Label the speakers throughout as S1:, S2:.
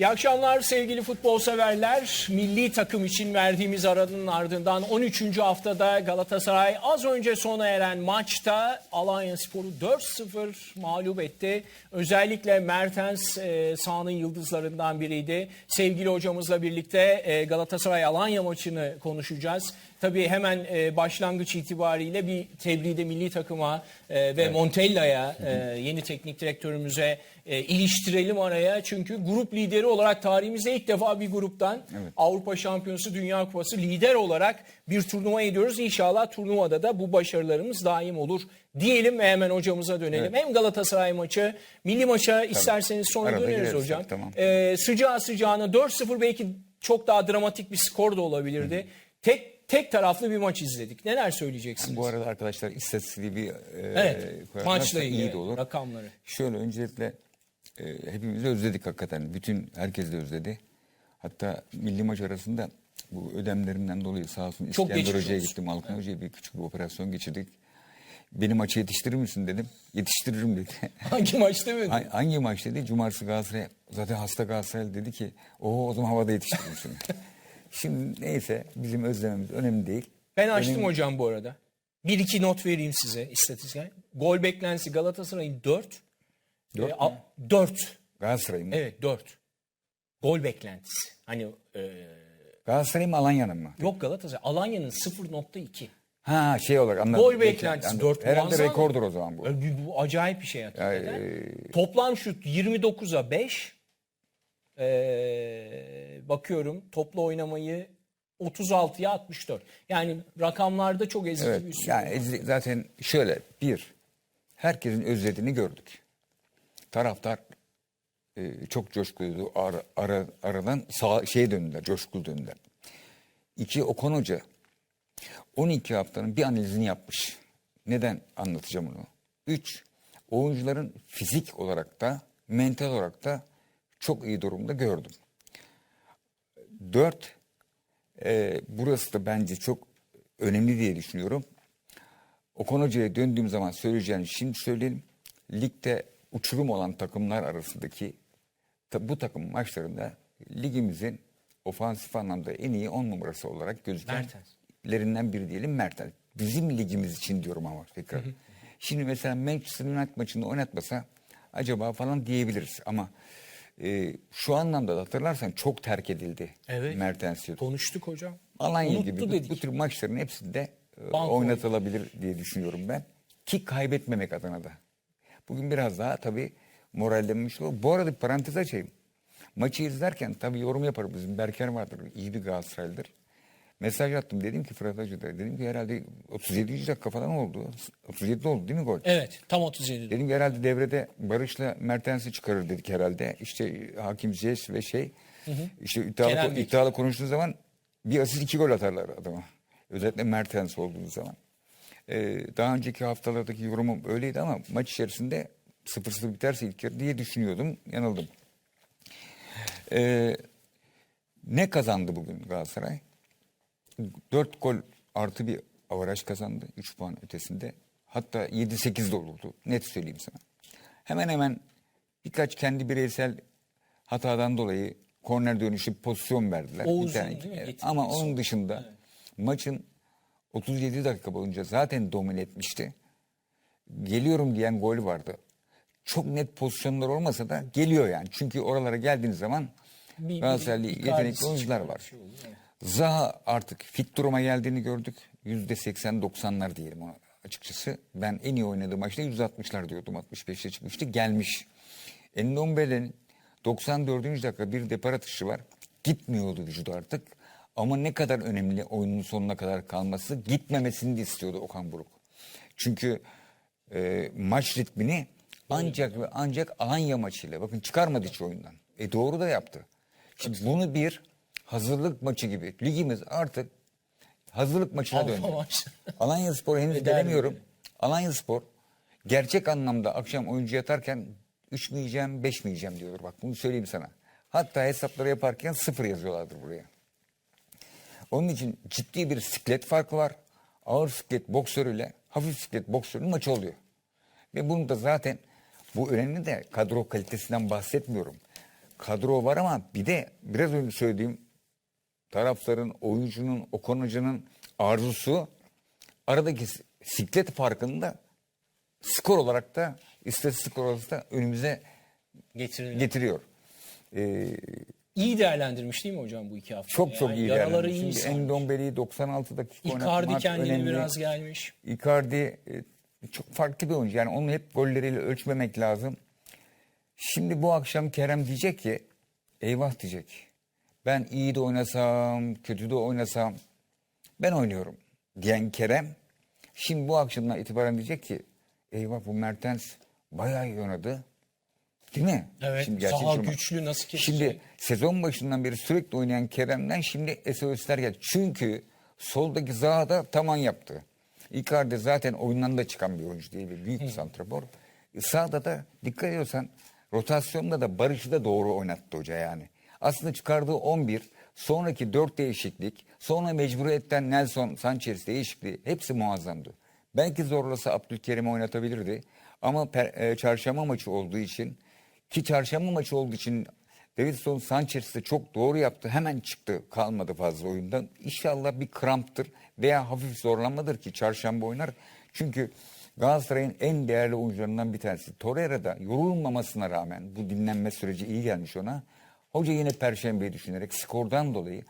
S1: İyi akşamlar sevgili futbol severler. Milli takım için verdiğimiz aranın ardından 13. haftada Galatasaray az önce sona eren maçta Alanya Spor'u 4-0 mağlup etti. Özellikle Mertens e, sahanın yıldızlarından biriydi. Sevgili hocamızla birlikte e, Galatasaray Alanya maçını konuşacağız. Tabii hemen e, başlangıç itibariyle bir tebride milli takıma e, ve Montella'ya e, yeni teknik direktörümüze e, iliştirelim araya. Çünkü grup lideri olarak tarihimizde ilk defa bir gruptan Avrupa Şampiyonası, Dünya Kupası lider olarak bir turnuva ediyoruz. İnşallah turnuvada da bu başarılarımız daim olur diyelim ve hemen hocamıza dönelim. Hem Galatasaray maçı, milli maça isterseniz sonra
S2: Arada
S1: döneriz
S2: gireriz,
S1: hocam.
S2: tamam.
S1: E, sıcağı sıcağına 4-0 belki çok daha dramatik bir skor da olabilirdi. Tek tek taraflı bir maç izledik. Neler söyleyeceksiniz?
S2: Bu arada arkadaşlar istatistiği bir e,
S1: Evet. Maçla ilgili
S2: iyi de olur.
S1: rakamları.
S2: Şöyle öncelikle e, hepimiz de özledik hakikaten. Bütün herkes de özledi. Hatta milli maç arasında bu ödemlerimden dolayı sağ olsun İskender Hoca'ya gittim. Alkan Hoca'ya bir küçük bir operasyon geçirdik. Beni maçı yetiştirir misin dedim. Yetiştiririm dedi.
S1: Hangi maçta mı?
S2: Ha- Hangi maç dedi? Cumartesi Galatasaray. Zaten hasta Galatasaray dedi ki o o zaman havada yetiştiririm seni. Şimdi neyse bizim özlememiz önemli değil.
S1: Ben açtım
S2: Benim-
S1: hocam bu arada. Bir iki not vereyim size istatistik. Gol beklentisi Galatasaray'ın 4.
S2: Dört mü?
S1: 4.
S2: Galatasaray mı?
S1: Evet 4. Gol beklentisi. Hani e,
S2: Galatasaray mı Alanya'nın mı?
S1: yok Galatasaray. Alanya'nın 0.2.
S2: Ha şey olarak anladım.
S1: Gol beklentisi
S2: anladım.
S1: 4
S2: Herhalde rekordur o zaman bu.
S1: Bu, bu acayip bir şey hakikaten.
S2: E,
S1: Toplam şut 29'a 5. Ee, bakıyorum toplu oynamayı 36'ya 64. Yani rakamlarda çok ezici
S2: Evet,
S1: bir üstünlük.
S2: yani zaten şöyle bir, herkesin özlediğini gördük. Taraftar e, çok coşkuluydu. Ara, ara, aradan sağ, şeye döndüler, coşkulu döndüler. İki, Okan Hoca 12 haftanın bir analizini yapmış. Neden anlatacağım onu? Üç, oyuncuların fizik olarak da mental olarak da çok iyi durumda gördüm. Dört, e, burası da bence çok önemli diye düşünüyorum. Okan Hoca'ya döndüğüm zaman söyleyeceğim şimdi söyleyelim. Ligde uçurum olan takımlar arasındaki bu takım maçlarında ligimizin ofansif anlamda en iyi 10 numarası olarak gözükenlerinden biri diyelim Mertens. Bizim ligimiz için diyorum ama tekrar. Şimdi mesela Manchester United maçını oynatmasa acaba falan diyebiliriz ama e, şu anlamda da hatırlarsan çok terk edildi
S1: Evet.
S2: Mertens.
S1: Konuştuk hocam.
S2: Alanya
S1: Unuttu
S2: gibi bu,
S1: dedik.
S2: bu tür maçların hepsinde e,
S1: Banko
S2: oynatılabilir diye düşünüyorum ben. Ki kaybetmemek adına da. Bugün biraz daha tabii morallenmiş olur. Bu arada bir parantez açayım. Maçı izlerken tabii yorum yaparım. Bizim Berker vardır. iyi bir Galatasaraylıdır. Mesaj attım. Dedim ki Fırat Hoca'da. Dedim ki herhalde 37. dakika falan oldu. 37 oldu değil mi gol?
S1: Evet tam 37.
S2: Dedim ki herhalde devrede Barış'la Mertens'i çıkarır dedik herhalde. İşte Hakim Ziyech ve şey. işte iddialı,
S1: Kerem Bey.
S2: iddialı konuştuğu zaman bir asist iki gol atarlar adama. Özellikle Mertens olduğu zaman. Ee, daha önceki haftalardaki yorumum öyleydi ama maç içerisinde 0-0 biterse ilk yarı diye düşünüyordum. Yanıldım. Ee, ne kazandı bugün Galatasaray? 4 gol artı bir avaraj kazandı. 3 puan ötesinde. Hatta 7-8 de olurdu. Net söyleyeyim sana. Hemen hemen birkaç kendi bireysel hatadan dolayı korner dönüşü pozisyon verdiler.
S1: Oğuz'un
S2: Bir tane,
S1: değil mi?
S2: evet.
S1: Getirdiği
S2: Ama onun dışında maçın 37 dakika boyunca zaten domine etmişti. Geliyorum diyen gol vardı. Çok net pozisyonlar olmasa da geliyor yani. Çünkü oralara geldiğiniz zaman Galatasaraylı yetenekli oyuncular var.
S1: şey evet.
S2: Zaha artık fit duruma geldiğini gördük. Yüzde 80-90'lar diyelim ona açıkçası. Ben en iyi oynadığı maçta yüzde 60'lar diyordum. 65'e çıkmıştı. Gelmiş. Endombele'nin 94. dakika bir depar atışı var. Gitmiyordu vücudu artık. Ama ne kadar önemli oyunun sonuna kadar kalması gitmemesini de istiyordu Okan Buruk. Çünkü e, maç ritmini ancak ve ancak Alanya maçıyla bakın çıkarmadı hiç oyundan. E doğru da yaptı. Şimdi bunu bir hazırlık maçı gibi ligimiz artık hazırlık maçına döndü. Alanya Spor henüz gelemiyorum. Alanya Spor gerçek anlamda akşam oyuncu yatarken 3 mü yiyeceğim 5 mi yiyeceğim diyordur. Bak bunu söyleyeyim sana. Hatta hesapları yaparken sıfır yazıyorlardır buraya. Onun için ciddi bir siklet farkı var. Ağır siklet boksörüyle hafif siklet boksörünün maçı oluyor. Ve bunu da zaten bu önemli de kadro kalitesinden bahsetmiyorum. kadro var ama bir de biraz önce söylediğim tarafların, oyuncunun, Okonucu'nun arzusu aradaki siklet farkında skor olarak da istatistik olarak da önümüze
S1: Getirilen.
S2: getiriyor. Ee,
S1: iyi değerlendirmiş değil mi hocam bu iki hafta?
S2: çok çok iyi
S1: Yaraları iyi
S2: Şimdi. Endombele'yi 96 dakika
S1: Icardi
S2: oynatmak önemli.
S1: biraz gelmiş.
S2: Icardi e, çok farklı bir oyuncu. Yani onu hep golleriyle ölçmemek lazım. Şimdi bu akşam Kerem diyecek ki eyvah diyecek. Ben iyi de oynasam, kötü de oynasam ben oynuyorum diyen Kerem şimdi bu akşamdan itibaren diyecek ki eyvah bu Mertens bayağı iyi oynadı. Değil mi?
S1: Evet,
S2: gerçek
S1: saha
S2: durum-
S1: güçlü, nasıl kesecek?
S2: Şimdi sezon başından beri sürekli oynayan Kerem'den şimdi SOS'ler geldi. Çünkü soldaki Zaha taman yaptı. Icardi zaten oyundan da çıkan bir oyuncu değil. bir Büyük bir santrafor. E, Sağda da dikkat ediyorsan rotasyonda da Barış'ı da doğru oynattı hoca yani. Aslında çıkardığı 11, sonraki 4 değişiklik, sonra mecburiyetten Nelson Sanchez değişikliği hepsi muazzamdı. Belki zorlasa Abdülkerim'i oynatabilirdi. Ama per- e, çarşamba maçı olduğu için ki çarşamba maçı olduğu için Davidson Sanchez de çok doğru yaptı. Hemen çıktı. Kalmadı fazla oyundan. İnşallah bir kramptır veya hafif zorlanmadır ki çarşamba oynar. Çünkü Galatasaray'ın en değerli oyuncularından bir tanesi. Torreira da yorulmamasına rağmen bu dinlenme süreci iyi gelmiş ona. Hoca yine Perşembe'yi düşünerek skordan dolayı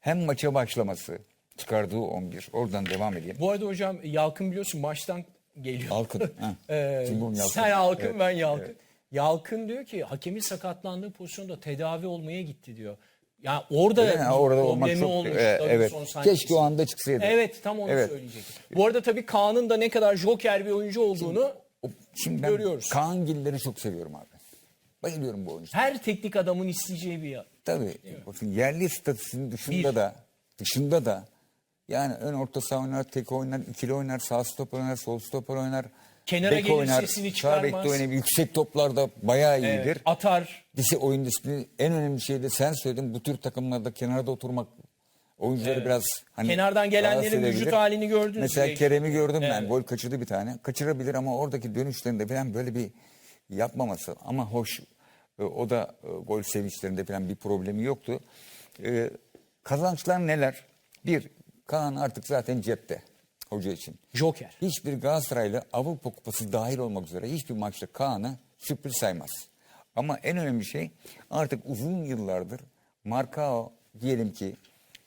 S2: hem maça başlaması çıkardığı 11 oradan devam edeyim.
S1: Bu arada hocam Yalkın biliyorsun maçtan geliyor.
S2: Alkın. ha.
S1: Ee,
S2: Cumhur'un Yalkın.
S1: Sen Yalkın
S2: Evet,
S1: ben Yalkın. Yalkın diyor ki hakemin sakatlandığı pozisyonda tedavi olmaya gitti diyor. Yani orada
S2: Yani
S1: bir
S2: orada olmak
S1: problemi
S2: çok
S1: olmuş.
S2: e, evet. Keşke o anda çıksaydı.
S1: Evet tam onu
S2: Evet.
S1: söyleyecektim. Bu arada tabii Kaan'ın da ne kadar joker bir oyuncu olduğunu
S2: Şimdi ben
S1: Görüyoruz.
S2: Kaan Giller'i çok seviyorum abi. Bayılıyorum bu oyuncuya.
S1: her teknik adamın isteyeceği bir yer.
S2: Tabii. Bakın yerli statüsünün dışında
S1: Bir.
S2: da dışında da yani ön orta saha oynar, tek oynar, ikili oynar, sağ stoper oynar, sol stoper oynar.
S1: Kenara
S2: bek
S1: gelir, sesini
S2: Sağ bekte
S1: çıkarmaz.
S2: oynar, yüksek toplarda bayağı iyidir.
S1: Evet, atar.
S2: Disi oyun disiplini en önemli şey de sen söyledin bu tür takımlarda kenarda oturmak oyuncuları
S1: Evet.
S2: biraz hani
S1: Kenardan gelenlerin vücut
S2: edebilir.
S1: halini gördünüz
S2: Mesela? Kerem'i gördüm ben.
S1: Evet.
S2: Gol kaçırdı bir tane. Kaçırabilir ama oradaki dönüşlerinde falan böyle bir yapmaması ama hoş e, o da e, gol sevinçlerinde falan bir problemi yoktu. E, kazançlar neler? Bir, Kaan artık zaten cepte hoca için.
S1: Joker.
S2: Hiçbir Galatasaraylı Avrupa Kupası dahil olmak üzere hiçbir maçta Kaan'ı sürpriz saymaz. Ama en önemli şey artık uzun yıllardır Marcao diyelim ki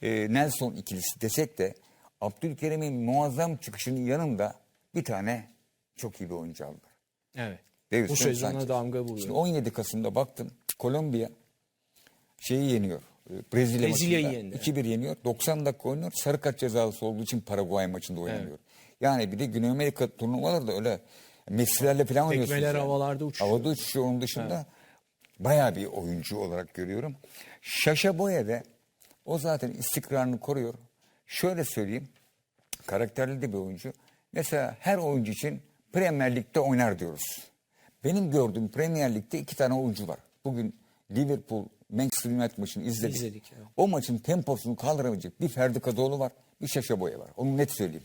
S2: e, Nelson ikilisi desek de Abdülkerim'in muazzam çıkışının yanında bir tane çok iyi bir oyuncu aldılar.
S1: Evet.
S2: Davinson
S1: Bu
S2: Sanchez.
S1: damga vuruyor.
S2: Şimdi 17 Kasım'da baktım Kolombiya şeyi yeniyor. Brezilya
S1: Brezilya'yı
S2: maçında
S1: yendi.
S2: 2-1 yeniyor. 90 dakika oynuyor. Sarı kart cezalısı olduğu için Paraguay maçında oynamıyor. Yani bir de Güney Amerika turnuvaları da öyle Messi'lerle falan oynuyorsunuz.
S1: Tekmeler
S2: yani.
S1: havalarda uçuşuyor.
S2: Havada uçuşuyor. Onun dışında bayağı bir oyuncu olarak görüyorum. Şaşa Boya'da o zaten istikrarını koruyor. Şöyle söyleyeyim. Karakterli de bir oyuncu. Mesela her oyuncu için Premier Lig'de oynar diyoruz. Benim gördüğüm Premier Lig'de iki tane oyuncu var. Bugün Liverpool Manchester United maçını izledik.
S1: İzledik, evet.
S2: O maçın temposunu kaldırabilecek bir Ferdi Kadıoğlu var, bir Şaşa Boya var. Onu net söyleyeyim.